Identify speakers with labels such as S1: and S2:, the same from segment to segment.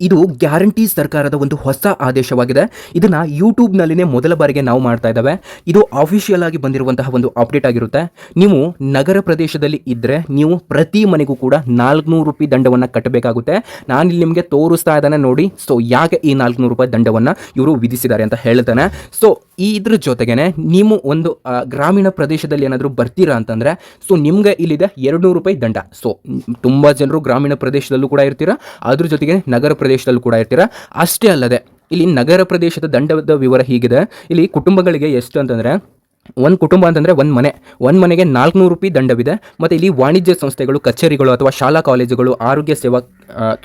S1: ಇದು ಗ್ಯಾರಂಟಿ ಸರ್ಕಾರದ ಒಂದು ಹೊಸ ಆದೇಶವಾಗಿದೆ. ಇದನ್ನ ಯೂಟ್ಯೂಬ್ನಲ್ಲಿನೇ ಮೊದಲ ಬಾರಿಗೆ ನಾವು ಮಾಡ್ತಾ ಇದ್ದಾವೆ. ಇದು ಅಫಿಷಿಯಲ್ ಆಗಿ ಬಂದಿರುವಂತಹ ಒಂದು ಅಪ್ಡೇಟ್ ಆಗಿರುತ್ತೆ. ನೀವು ನಗರ ಪ್ರದೇಶದಲ್ಲಿ ಇದ್ದರೆ ನೀವು ಪ್ರತಿ ಮನೆಗೂ ಕೂಡ ನಾಲ್ಕುನೂರು ರೂಪಾಯಿ ದಂಡವನ್ನು ಕಟ್ಟಬೇಕಾಗುತ್ತೆ. ನಾನು ಇಲ್ಲಿ ನಿಮಗೆ ತೋರಿಸ್ತಾ ಇದ್ದಾನೆ ನೋಡಿ. ಸೊ ಯಾಕೆ ಈ ನಾಲ್ಕುನೂರು ರೂಪಾಯಿ ದಂಡವನ್ನು ಇವರು ವಿಧಿಸಿದ್ದಾರೆ ಅಂತ ಹೇಳ್ತಾನೆ. ಸೊ ಇದ್ರ ಜೊತೆಗೇನೆ ನೀವು ಒಂದು ಗ್ರಾಮೀಣ ಪ್ರದೇಶದಲ್ಲಿ ಏನಾದರೂ ಬರ್ತೀರಾ ಅಂತಂದರೆ ಸೊ ನಿಮ್ಗೆ ಇಲ್ಲಿದೆ ಎರಡು ನೂರು ರೂಪಾಯಿ ದಂಡ. ಸೊ ತುಂಬ ಜನರು ಗ್ರಾಮೀಣ ಪ್ರದೇಶದಲ್ಲೂ ಕೂಡ ಇರ್ತೀರಾ, ಅದ್ರ ಜೊತೆಗೆ ನಗರ ಪ್ರದೇಶದಲ್ಲೂ ಕೂಡ ಇರ್ತೀರಾ. ಅಷ್ಟೇ ಅಲ್ಲದೆ, ಇಲ್ಲಿ ನಗರ ಪ್ರದೇಶದ ದಂಡದ ವಿವರ ಹೀಗಿದೆ. ಇಲ್ಲಿ ಕುಟುಂಬಗಳಿಗೆ ಎಷ್ಟು ಅಂತಂದರೆ, ಒಂದು ಕುಟುಂಬ ಅಂತಂದರೆ ಒಂದು ಮನೆ. ಒಂದು ಮನೆಗೆ ನಾಲ್ಕುನೂರು ರೂಪಾಯಿ ದಂಡವಿದೆ. ಮತ್ತು ಇಲ್ಲಿ ವಾಣಿಜ್ಯ ಸಂಸ್ಥೆಗಳು, ಕಚೇರಿಗಳು ಅಥವಾ ಶಾಲಾ ಕಾಲೇಜುಗಳು, ಆರೋಗ್ಯ ಸೇವಾ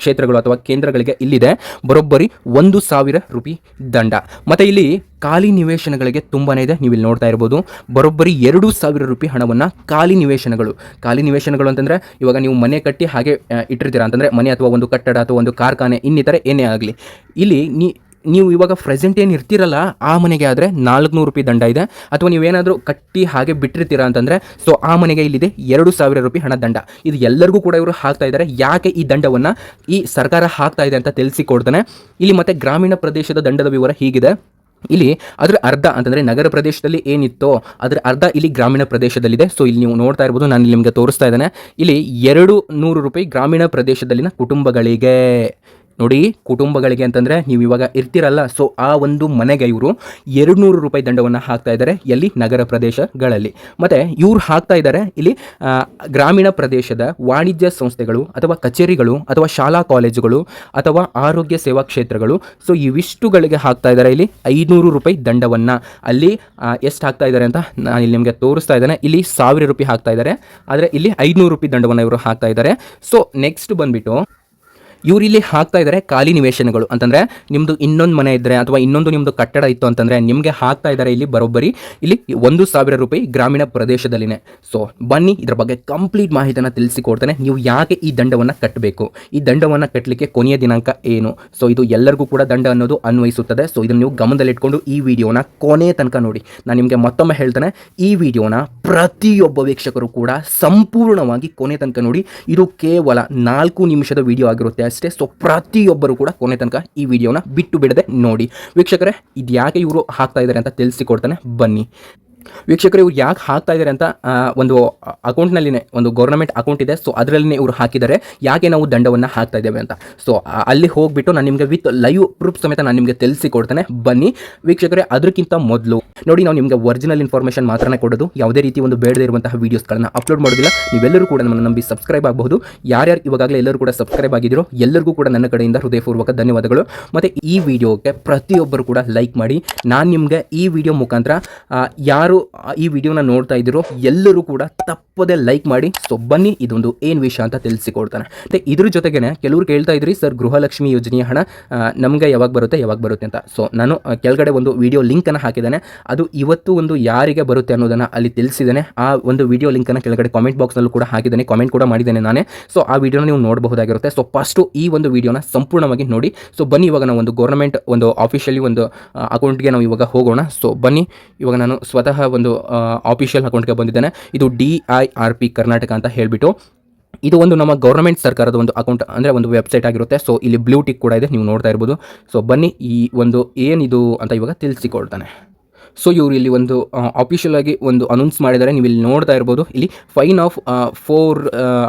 S1: ಕ್ಷೇತ್ರಗಳು ಅಥವಾ ಕೇಂದ್ರಗಳಿಗೆ ಇಲ್ಲಿದೆ. ಬರೋಬ್ಬರಿ ಒಂದು ಸಾವಿರ ರೂಪಾಯಿ ದಂಡ. ಮತ್ತು ಇಲ್ಲಿ ಖಾಲಿ ನಿವೇಶನಗಳಿಗೆ ತುಂಬಾ ಇದೆ. ನೀವು ಇಲ್ಲಿ ನೋಡ್ತಾ ಇರ್ಬೋದು. ಬರೋಬ್ಬರಿ ಎರಡು ಸಾವಿರ ರೂಪಾಯಿ ಹಣವನ್ನು ಖಾಲಿ ನಿವೇಶನಗಳು. ಖಾಲಿ ನಿವೇಶನಗಳು ಅಂತಂದರೆ ಇವಾಗ ನೀವು ಮನೆ ಕಟ್ಟಿ ಹಾಗೆ ಇಟ್ಟಿರ್ತೀರಾ ಅಂತಂದರೆ ಮನೆ ಅಥವಾ ಒಂದು ಕಟ್ಟಡ ಅಥವಾ ಒಂದು ಕಾರ್ಖಾನೆ ಇನ್ನಿತರ ಏನೇ ಆಗಲಿ. ಇಲ್ಲಿ ನೀ ನೀವು ಇವಾಗ ಪ್ರೆಸೆಂಟ್ ಏನು ಇರ್ತಿರಲ್ಲ, ಆ ಮನೆಗೆ ಆದರೆ ನಾಲ್ಕುನೂರು ರೂಪಾಯಿ ದಂಡ ಇದೆ. ಅಥವಾ ನೀವೇನಾದರೂ ಕಟ್ಟಿ ಹಾಗೆ ಬಿಟ್ಟಿರ್ತೀರಾ ಅಂತಂದರೆ ಸೊ ಆ ಮನೆಗೆ ಇಲ್ಲಿದೆ ಎರಡು ಸಾವಿರ ರೂಪಾಯಿ ಹಣ ದಂಡ. ಇದು ಎಲ್ಲರಿಗೂ ಕೂಡ ಇವರು ಹಾಕ್ತಾ ಇದ್ದಾರೆ ಯಾಕೆ ಈ ದಂಡವನ್ನು ಈ ಸರ್ಕಾರ ಹಾಕ್ತಾ ಇದೆ ಅಂತ ತಿಳಿಸಿಕೊಡ್ತಾನೆ. ಇಲ್ಲಿ ಮತ್ತೆ ಗ್ರಾಮೀಣ ಪ್ರದೇಶದ ದಂಡದ ವಿವರ ಹೀಗಿದೆ. ಇಲ್ಲಿ ಅದರ ಅರ್ಧ ಅಂತಂದರೆ ನಗರ ಪ್ರದೇಶದಲ್ಲಿ ಏನಿತ್ತೋ, ಅದರ ಅರ್ಧ ಇಲ್ಲಿ ಗ್ರಾಮೀಣ ಪ್ರದೇಶದಲ್ಲಿದೆ. ಸೊ ಇಲ್ಲಿ ನೀವು ನೋಡ್ತಾ ಇರ್ಬೋದು, ನಾನು ಇಲ್ಲಿ ನಿಮಗೆ ತೋರಿಸ್ತಾ ಇದ್ದೇನೆ. ಇಲ್ಲಿ ಎರಡು ನೂರು ರೂಪಾಯಿ ಗ್ರಾಮೀಣ ಪ್ರದೇಶದಲ್ಲಿನ ಕುಟುಂಬಗಳಿಗೆ. ನೋಡಿ, ಕುಟುಂಬಗಳಿಗೆ ಅಂತಂದರೆ ನೀವು ಇವಾಗ ಇರ್ತಿರಲ್ಲ ಸೊ ಆ ಒಂದು ಮನೆಗೆ ಇವರು ಎರಡು ನೂರು ರೂಪಾಯಿ ದಂಡವನ್ನು ಹಾಕ್ತಾ ಇದ್ದಾರೆ ಎಲ್ಲಿ? ನಗರ ಪ್ರದೇಶಗಳಲ್ಲಿ. ಮತ್ತು ಇವ್ರು ಹಾಕ್ತಾ ಇದ್ದಾರೆ, ಇಲ್ಲಿ ಗ್ರಾಮೀಣ ಪ್ರದೇಶದ ವಾಣಿಜ್ಯ ಸಂಸ್ಥೆಗಳು ಅಥವಾ ಕಚೇರಿಗಳು ಅಥವಾ ಶಾಲಾ ಕಾಲೇಜುಗಳು ಅಥವಾ ಆರೋಗ್ಯ ಸೇವಾ ಕ್ಷೇತ್ರಗಳು ಸೊ ಇವಿಷ್ಟುಗಳಿಗೆ ಹಾಕ್ತಾ ಇದ್ದಾರೆ, ಇಲ್ಲಿ ಐನೂರು ರೂಪಾಯಿ ದಂಡವನ್ನು. ಅಲ್ಲಿ ಎಷ್ಟು ಹಾಕ್ತಾ ಇದ್ದಾರೆ ಅಂತ ನಾನು ಇಲ್ಲಿ ನಿಮಗೆ ತೋರಿಸ್ತಾ ಇದ್ದೇನೆ. ಇಲ್ಲಿ ಸಾವಿರ ರೂಪಾಯಿ ಹಾಕ್ತಾ ಇದ್ದಾರೆ, ಆದರೆ ಇಲ್ಲಿ ಐನೂರು ರೂಪಾಯಿ ದಂಡವನ್ನು ಇವರು ಹಾಕ್ತಾ ಇದ್ದಾರೆ. ಸೊ ನೆಕ್ಸ್ಟ್ ಬಂದ್ಬಿಟ್ಟು ಇವ್ರು ಇಲ್ಲಿ ಹಾಕ್ತಾ ಇದ್ದಾರೆ ಖಾಲಿ ನಿವೇಶನಗಳು. ಅಂತಂದರೆ ನಿಮ್ಮದು ಇನ್ನೊಂದು ಮನೆ ಇದ್ದರೆ ಅಥವಾ ಇನ್ನೊಂದು ನಿಮ್ಮದು ಕಟ್ಟಡ ಇತ್ತು ಅಂತಂದರೆ ನಿಮಗೆ ಹಾಕ್ತಾ ಇದ್ದಾರೆ ಇಲ್ಲಿ ಬರೋಬ್ಬರಿ. ಇಲ್ಲಿ ಒಂದು ಸಾವಿರ ರೂಪಾಯಿ ಗ್ರಾಮೀಣ ಪ್ರದೇಶದಲ್ಲಿನೇ. ಸೊ ಬನ್ನಿ ಇದ್ರ ಬಗ್ಗೆ ಕಂಪ್ಲೀಟ್ ಮಾಹಿತಿಯನ್ನು ತಿಳಿಸಿಕೊಡ್ತಾನೆ. ನೀವು ಯಾಕೆ ಈ ದಂಡವನ್ನು ಕಟ್ಟಬೇಕು ಈ ದಂಡವನ್ನು ಕಟ್ಟಲಿಕ್ಕೆ ಕೊನೆಯ ದಿನಾಂಕ ಏನು? ಸೊ ಇದು ಎಲ್ಲರಿಗೂ ಕೂಡ ದಂಡ ಅನ್ನೋದು ಅನ್ವಯಿಸುತ್ತದೆ. ಸೊ ಇದನ್ನು ನೀವು ಗಮನದಲ್ಲಿಟ್ಕೊಂಡು ಈ ವಿಡಿಯೋನ ಕೊನೆಯ ತನಕ ನೋಡಿ. ನಾನು ನಿಮಗೆ ಮತ್ತೊಮ್ಮೆ ಹೇಳ್ತೇನೆ, ಈ ವಿಡಿಯೋನ ಪ್ರತಿಯೊಬ್ಬ ವೀಕ್ಷಕರು ಕೂಡ ಸಂಪೂರ್ಣವಾಗಿ ಕೊನೆ ತನಕ ನೋಡಿ, ಇದು ಕೇವಲ ನಾಲ್ಕು ನಿಮಿಷದ ವಿಡಿಯೋ ಆಗಿರುತ್ತೆ ಅಷ್ಟೇ. ಸೊ ಪ್ರತಿಯೊಬ್ಬರು ಕೂಡ ಕೊನೆ ತನಕ ಈ ವಿಡಿಯೋನ ಬಿಟ್ಟು ಬಿಡದೆ ನೋಡಿ. ವೀಕ್ಷಕರೇ ಇದು ಯಾಕೆ ಇವರು ಹಾಕ್ತಾ ಇದ್ದಾರೆ ಅಂತ ತಿಳಿಸಿಕೊಡ್ತಾನೆ. ಬನ್ನಿ. ವೀಕ್ಷಕರು ಇವ್ರು ಯಾಕೆ ಹಾಕ್ತಾ ಇದ್ದಾರೆ ಅಂತ ಒಂದು ಅಕೌಂಟ್ನಲ್ಲಿನೇ ಒಂದು ಗೌರ್ಮೆಂಟ್ ಅಕೌಂಟ್ ಇದೆ. ಸೊ ಅದರಲ್ಲಿನೇ ಇವರು ಹಾಕಿದ್ದಾರೆ. ಯಾಕೆ ನಾವು ದಂಡವನ್ನು ಹಾಕ್ತಾ ಇದ್ದೇವೆ ಅಂತ? ಸೊ ಅಲ್ಲಿ ಹೋಗ್ಬಿಟ್ಟು ನಾನು ನಿಮಗೆ ವಿತ್ ಲೈವ್ ಪ್ರೂಫ್ ಸಮೇತ ನಾನು ನಿಮಗೆ ತಿಳಿಸಿಕೊಡ್ತೇನೆ. ಬನ್ನಿ. ವೀಕ್ಷಕರೇ ಅದಕ್ಕಿಂತ ಮೊದಲು ನೋಡಿ ನಾವು ನಿಮಗೆ ಒರಿಜಿನಲ್ ಇನ್ಫಾರ್ಮೇಷನ್ ಮಾತ್ರನೇ ಕೊಡೋದು. ಯಾವುದೇ ರೀತಿ ಒಂದು ಬೇಡದೇ ಇರುವಂತಹ ವೀಡಿಯೋಸ್ಗಳನ್ನು ಅಪ್ಲೋಡ್ ಮಾಡೋದಿಲ್ಲ. ನೀವೆಲ್ಲರೂ ಕೂಡ ನಮ್ಮನ್ನು ನಂಬಿ ಸಬ್ಸ್ಕ್ರೈಬ್ ಆಗಬಹುದು. ಯಾರ್ಯಾರು ಇವಾಗಲೇ ಎಲ್ಲರೂ ಕೂಡ ಸಬ್ಸ್ಕ್ರೈಬ್ ಆಗಿದ್ದೀರೋ ಎಲ್ಲರಿಗೂ ಕೂಡ ನನ್ನ ಕಡೆಯಿಂದ ಹೃದಯಪೂರ್ವಕ ಧನ್ಯವಾದಗಳು. ಮತ್ತು ಈ ವಿಡಿಯೋಗೆ ಪ್ರತಿಯೊಬ್ಬರು ಕೂಡ ಲೈಕ್ ಮಾಡಿ. ನಾನು ನಿಮಗೆ ಈ ವಿಡಿಯೋ ಮುಖಾಂತರ ಆ, ಯಾರು ಈ ವಿಡಿಯೋನ ನೋಡ್ತಾ ಇದ್ದೀರೋ ಎಲ್ಲರೂ ಕೂಡ ತಪ್ಪದೆ ಲೈಕ್ ಮಾಡಿ. ಸೊ ಬನ್ನಿ, ಇದೊಂದು ಏನು ವಿಷಯ ಅಂತ ತಿಳಿಸಿಕೊಡ್ತಾನೆ. ಮತ್ತು ಇದ್ರ ಜೊತೆಗೇನೆ ಕೆಲವರು ಕೇಳ್ತಾ ಇದ್ರಿ, ಸರ್, ಗೃಹಲಕ್ಷ್ಮಿ ಯೋಜನೆಯ ಹಣ ನಮಗೆ ಯಾವಾಗ ಬರುತ್ತೆ ಯಾವಾಗ ಬರುತ್ತೆ ಅಂತ. ಸೊ ನಾನು ಕೆಳಗಡೆ ಒಂದು ವಿಡಿಯೋ ಲಿಂಕನ್ನು ಹಾಕಿದ್ದಾನೆ. ಅದು ಇವತ್ತು ಒಂದು ಯಾರಿಗೆ ಬರುತ್ತೆ ಅನ್ನೋದನ್ನು ಅಲ್ಲಿ ತಿಳಿಸಿದ್ದೇನೆ. ಆ ಒಂದು ವಿಡಿಯೋ ಲಿಂಕನ್ನು ಕೆಳಗಡೆ ಕಾಮೆಂಟ್ ಬಾಕ್ಸ್ನಲ್ಲೂ ಕೂಡ ಹಾಕಿದ್ದೇನೆ. ಕಾಮೆಂಟ್ ಕೂಡ ಮಾಡಿದ್ದೇನೆ ನಾನೇ. ಸೊ ಆ ವಿಡಿಯೋನ ನೀವು ನೋಡಬಹುದಾಗಿರುತ್ತೆ. ಸೊ ಫಸ್ಟು ಈ ಒಂದು ವಿಡಿಯೋನ ಸಂಪೂರ್ಣವಾಗಿ ನೋಡಿ. ಸೊ ಬನ್ನಿ, ಇವಾಗ ನಾವು ಒಂದು ಗೌರ್ಮೆಂಟ್ ಒಂದು ಆಫಿಷಿಯಲಿ ಒಂದು ಅಕೌಂಟ್ಗೆ ನಾವು ಇವಾಗ ಹೋಗೋಣ. ಸೊ ಬನ್ನಿ, ಇವಾಗ ನಾನು ಸ್ವತಃ ಒಂದು ಆಫಿಷಿಯಲ್ ಅಕೌಂಟ್ಗೆ ಬಂದಿದ್ದಾನೆ. ಇದು D I R P Karnataka ಅಂತ ಹೇಳಿಬಿಟ್ಟು, ಇದು ಒಂದು ನಮ್ಮ ಗೌರ್ಮೆಂಟ್ ಸರ್ಕಾರದ ಒಂದು ಅಕೌಂಟ್ ಅಂದರೆ ಒಂದು ವೆಬ್ಸೈಟ್ ಆಗಿರುತ್ತೆ. ಸೊ ಇಲ್ಲಿ ಬ್ಲೂ ಟಿಕ್ ಕೂಡ ಇದೆ, ನೀವು ನೋಡ್ತಾ ಇರ್ಬೋದು. ಸೊ ಬನ್ನಿ, ಈ ಒಂದು ಏನಿದು ಅಂತ ಇವಾಗ ತಿಳಿಸಿಕೊಳ್ತಾನೆ. ಸೊ ಇವರು ಇಲ್ಲಿ ಒಂದು ಅಫಿಷಿಯಲ್ ಆಗಿ ಒಂದು ಅನೌನ್ಸ್ ಮಾಡಿದ್ದಾರೆ. ನೀವು ಇಲ್ಲಿ ನೋಡ್ತಾ ಇರ್ಬೋದು. ಇಲ್ಲಿ fine of four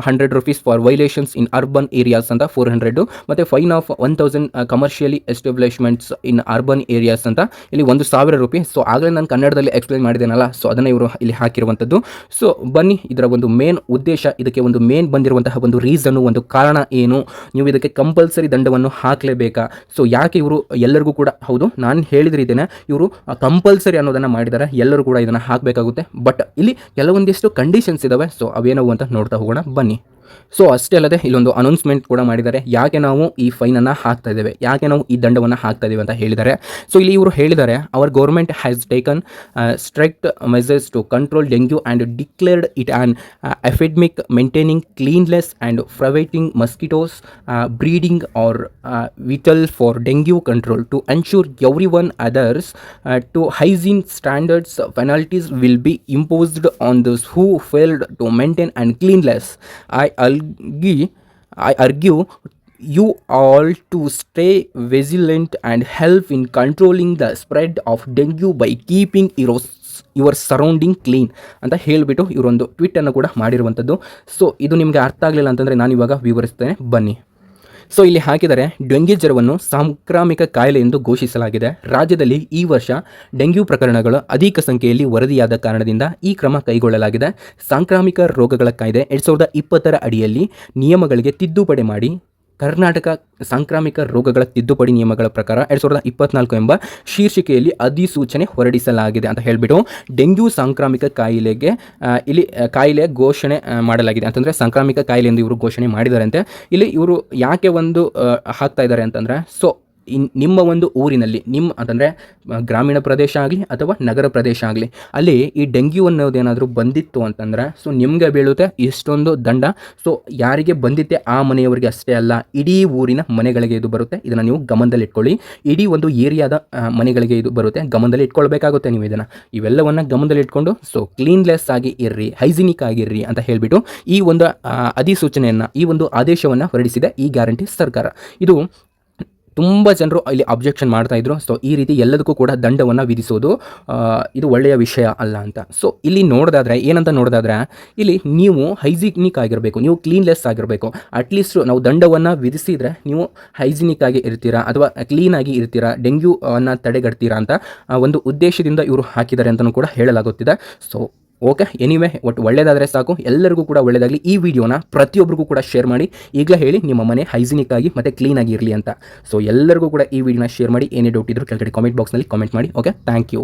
S1: hundred rupees for violations in urban areas ಅಂತ ಫೋರ್ ಹಂಡ್ರೆಡು ಮತ್ತು fine of one thousand commercially establishments in urban areas ಅಂತ ಇಲ್ಲಿ ಒಂದು ಸಾವಿರ ರೂಪಾಯಿ ಸೊ ಆಗಲೇ ನಾನು ಕನ್ನಡದಲ್ಲಿ ಎಕ್ಸ್ಪ್ಲೈನ್ ಮಾಡಿದ್ದೇನಲ್ಲ. ಸೊ ಅದನ್ನು ಇವರು ಇಲ್ಲಿ ಹಾಕಿರುವಂಥದ್ದು. ಸೊ ಬನ್ನಿ, ಇದರ ಒಂದು ಮೇನ್ ಉದ್ದೇಶ, ಇದಕ್ಕೆ ಒಂದು ಮೇನ್ ಬಂದಿರುವಂತಹ ಒಂದು ರೀಸನ್ನು ಒಂದು ಕಾರಣ ಏನು? ನೀವು ಇದಕ್ಕೆ ಕಂಪಲ್ಸರಿ ದಂಡವನ್ನು ಹಾಕಲೇಬೇಕಾ? ಸೊ ಯಾಕೆ ಇವರು ಎಲ್ಲರಿಗೂ ಕೂಡ, ಹೌದು, ನಾನು ಹೇಳಿದ ರೀತಿಯೇ ಇವರು ಕಂಪಲ್ಸರಿ ಅನ್ನೋದನ್ನು ಮಾಡಿದ್ದಾರೆ ಎಲ್ಲರೂ ಕೂಡ ಇದನ್ನು ಹಾಕಬೇಕಾಗುತ್ತೆ. ಬಟ್ ಇಲ್ಲಿ ಕೆಲವೊಂದಿಷ್ಟು ಕಂಡೀಷನ್ಸ್ ಇದ್ದಾವೆ ಸೊ ಅವೇನವು ಅಂತ ನೋಡ್ತಾ ಹೋಗೋಣ. ಬನ್ನಿ. ಸೊ ಅಷ್ಟೇ ಅಲ್ಲದೆ ಇಲ್ಲೊಂದು ಅನೌನ್ಸ್ಮೆಂಟ್ ಕೂಡ ಮಾಡಿದ್ದಾರೆ. ಯಾಕೆ ನಾವು ಈ ಫೈನನ್ನು ಹಾಕ್ತಾ ಇದ್ದೇವೆ? ಯಾಕೆ ನಾವು ಈ ದಂಡವನ್ನು ಹಾಕ್ತಾ ಇದ್ದೀವಿ ಅಂತ ಹೇಳಿದ್ದಾರೆ. ಸೊ ಇಲ್ಲಿ ಇವರು ಹೇಳಿದ್ದಾರೆ our government has taken strict measures to control dengue and declared it an epidemic maintaining cleanliness and preventing mosquitoes breeding are vital for dengue control to ensure everyone adheres to hygiene standards penalties will be imposed on those who failed to maintain and cleanliness i argue i argue you all to stay vigilant and help in controlling the spread of dengue by keeping your your surrounding clean ಅಂತ ಹೇಳಿಬಿಟ್ಟು ಇವರೊಂದು ಟ್ವೀಟನ್ನು ಕೂಡ ಮಾಡಿರುವಂಥದ್ದು so ಇದು ನಿಮಗೆ ಅರ್ಥ ಆಗಲಿಲ್ಲ ಅಂತಂದರೆ ನಾನು ಇವಾಗ ವಿವರಿಸ್ತೇನೆ ಬನ್ನಿ ಸೊ ಇಲ್ಲಿ ಹಾಕಿದರೆ ಡೆಂಗ್ಯೂ ಜ್ವರವನ್ನು ಸಾಂಕ್ರಾಮಿಕ ಕಾಯಿಲೆ ಎಂದು ಘೋಷಿಸಲಾಗಿದೆ. ರಾಜ್ಯದಲ್ಲಿ ಈ ವರ್ಷ ಡೆಂಗ್ಯೂ ಪ್ರಕರಣಗಳು ಅಧಿಕ ಸಂಖ್ಯೆಯಲ್ಲಿ ವರದಿಯಾದ ಕಾರಣದಿಂದ ಈ ಕ್ರಮ ಕೈಗೊಳ್ಳಲಾಗಿದೆ. ಸಾಂಕ್ರಾಮಿಕ ರೋಗಗಳ ಕಾಯ್ದೆ ಎರಡು ಸಾವಿರದ ಇಪ್ಪತ್ತರ ಅಡಿಯಲ್ಲಿ ನಿಯಮಗಳಿಗೆ ತಿದ್ದುಪಡಿ ಮಾಡಿ ಕರ್ನಾಟಕ ಸಾಂಕ್ರಾಮಿಕ ರೋಗಗಳ ತಿದ್ದುಪಡಿ ನಿಯಮಗಳ ಪ್ರಕಾರ ಎರಡು ಸಾವಿರದ ಇಪ್ಪತ್ನಾಲ್ಕು ಎಂಬ ಶೀರ್ಷಿಕೆಯಲ್ಲಿ ಅಧಿಸೂಚನೆ ಹೊರಡಿಸಲಾಗಿದೆ ಅಂತ ಹೇಳಿಬಿಟ್ಟು ಡೆಂಗ್ಯೂ ಸಾಂಕ್ರಾಮಿಕ ಕಾಯಿಲೆಗೆ ಇಲ್ಲಿ ಕಾಯಿಲೆ ಘೋಷಣೆ ಮಾಡಲಾಗಿದೆ. ಅಂತಂದರೆ ಸಾಂಕ್ರಾಮಿಕ ಕಾಯಿಲೆ ಎಂದು ಇವರು ಘೋಷಣೆ ಮಾಡಿದ್ದಾರೆ ಅಂತೆ. ಇಲ್ಲಿ ಇವರು ಯಾಕೆ ಒಂದು ಹಾಕ್ತಾ ಇದ್ದಾರೆ ಅಂತಂದರೆ, ಸೊ ಇನ್ ನಿಮ್ಮ ಒಂದು ಊರಿನಲ್ಲಿ ನಿಮ್ಮ ಅಂತಂದರೆ ಗ್ರಾಮೀಣ ಪ್ರದೇಶ ಆಗಲಿ ಅಥವಾ ನಗರ ಪ್ರದೇಶ ಆಗಲಿ, ಅಲ್ಲಿ ಈ ಡೆಂಗ್ಯೂ ಅನ್ನೋದೇನಾದರೂ ಬಂದಿತ್ತು ಅಂತಂದರೆ, ಸೊ ನಿಮಗೆ ಬೀಳುತ್ತೆ ಇಷ್ಟೊಂದು ದಂಡ. ಸೊ ಯಾರಿಗೆ ಬಂದಿತ್ತೆ ಆ ಮನೆಯವರಿಗೆ ಅಷ್ಟೇ ಅಲ್ಲ, ಇಡೀ ಊರಿನ ಮನೆಗಳಿಗೆ ಇದು ಬರುತ್ತೆ. ಇದನ್ನು ನೀವು ಗಮನದಲ್ಲಿ ಇಟ್ಕೊಳ್ಳಿ. ಇಡೀ ಒಂದು ಏರಿಯಾದ ಮನೆಗಳಿಗೆ ಇದು ಬರುತ್ತೆ. ಗಮನದಲ್ಲಿ ಇಟ್ಕೊಳ್ಬೇಕಾಗುತ್ತೆ ನೀವು ಇದನ್ನು. ಇವೆಲ್ಲವನ್ನು ಗಮನದಲ್ಲಿ ಇಟ್ಕೊಂಡು, ಸೊ ಕ್ಲೀನ್ಲೆಸ್ ಆಗಿ ಇರ್ರಿ, ಹೈಜಿನಿಕ್ ಆಗಿರ್ರಿ ಅಂತ ಹೇಳಿಬಿಟ್ಟು, ಈ ಒಂದು ಅಧಿಸೂಚನೆಯನ್ನು, ಈ ಒಂದು ಆದೇಶವನ್ನು ಹೊರಡಿಸಿದೆ ಈ ಗ್ಯಾರಂಟಿ ಸರ್ಕಾರ. ಇದು ತುಂಬ ಜನರು ಇಲ್ಲಿ ಅಬ್ಜೆಕ್ಷನ್ ಮಾಡ್ತಾ ಇದ್ರು. ಸೊ ಈ ರೀತಿ ಎಲ್ಲದಕ್ಕೂ ಕೂಡ ದಂಡವನ್ನು ವಿಧಿಸೋದು ಇದು ಒಳ್ಳೆಯ ವಿಷಯ ಅಲ್ಲ ಅಂತ. ಸೊ ಇಲ್ಲಿ ನೋಡೋದಾದ್ರೆ, ಏನಂತ ನೋಡೋದಾದ್ರೆ, ಇಲ್ಲಿ ನೀವು ಹೈಜಿನಿಕ್ ಆಗಿರಬೇಕು, ನೀವು ಕ್ಲೀನ್ಲೆಸ್ ಆಗಿರಬೇಕು. ಅಟ್ಲೀಸ್ಟ್ ನಾವು ದಂಡವನ್ನು ವಿಧಿಸಿದರೆ ನೀವು ಹೈಜಿನಿಕ್ ಆಗಿ ಇರ್ತೀರಾ, ಅಥವಾ ಕ್ಲೀನಾಗಿ ಇರ್ತೀರಾ, ಡೆಂಗ್ಯೂ ಅನ್ನು ತಡೆಗಟ್ತೀರಾ ಅಂತ ಒಂದು ಉದ್ದೇಶದಿಂದ ಇವರು ಹಾಕಿದ್ದಾರೆ ಅಂತಲೂ ಕೂಡ ಹೇಳಲಾಗುತ್ತಿದೆ. ಸೊ ಓಕೆ ಎನಿವೆ ಒಟ್ಟು ಒಳ್ಳೇದಾದರೆ ಸಾಕು. ಎಲ್ಲರಿಗೂ ಕೂಡ ಒಳ್ಳೇದಾಗಲಿ. ಈ ವಿಡಿಯೋನ ಪ್ರತಿಯೊಬ್ಬರಿಗೂ ಕೂಡ ಶೇರ್ ಮಾಡಿ. ಈಗಲೇ ಹೇಳಿ, ನಿಮ್ಮ ಮನೆ ಹೈಜಿನಿಕ್ ಆಗಿ ಮತ್ತು ಕ್ಲೀನಾಗಿ ಇರಲಿ ಅಂತ. ಸೊ ಎಲ್ಲರಿಗೂ ಕೂಡ ಈ ವಿಡಿಯೋನ ಶೇರ್ ಮಾಡಿ. ಏನೇ ಡೌಟ್ ಇದ್ದರೂ ಕೆಳಗಡೆ ಕಾಮೆಂಟ್ ಬಾಕ್ಸ್ನಲ್ಲಿ ಕಾಮೆಂಟ್ ಮಾಡಿ. Okay thank you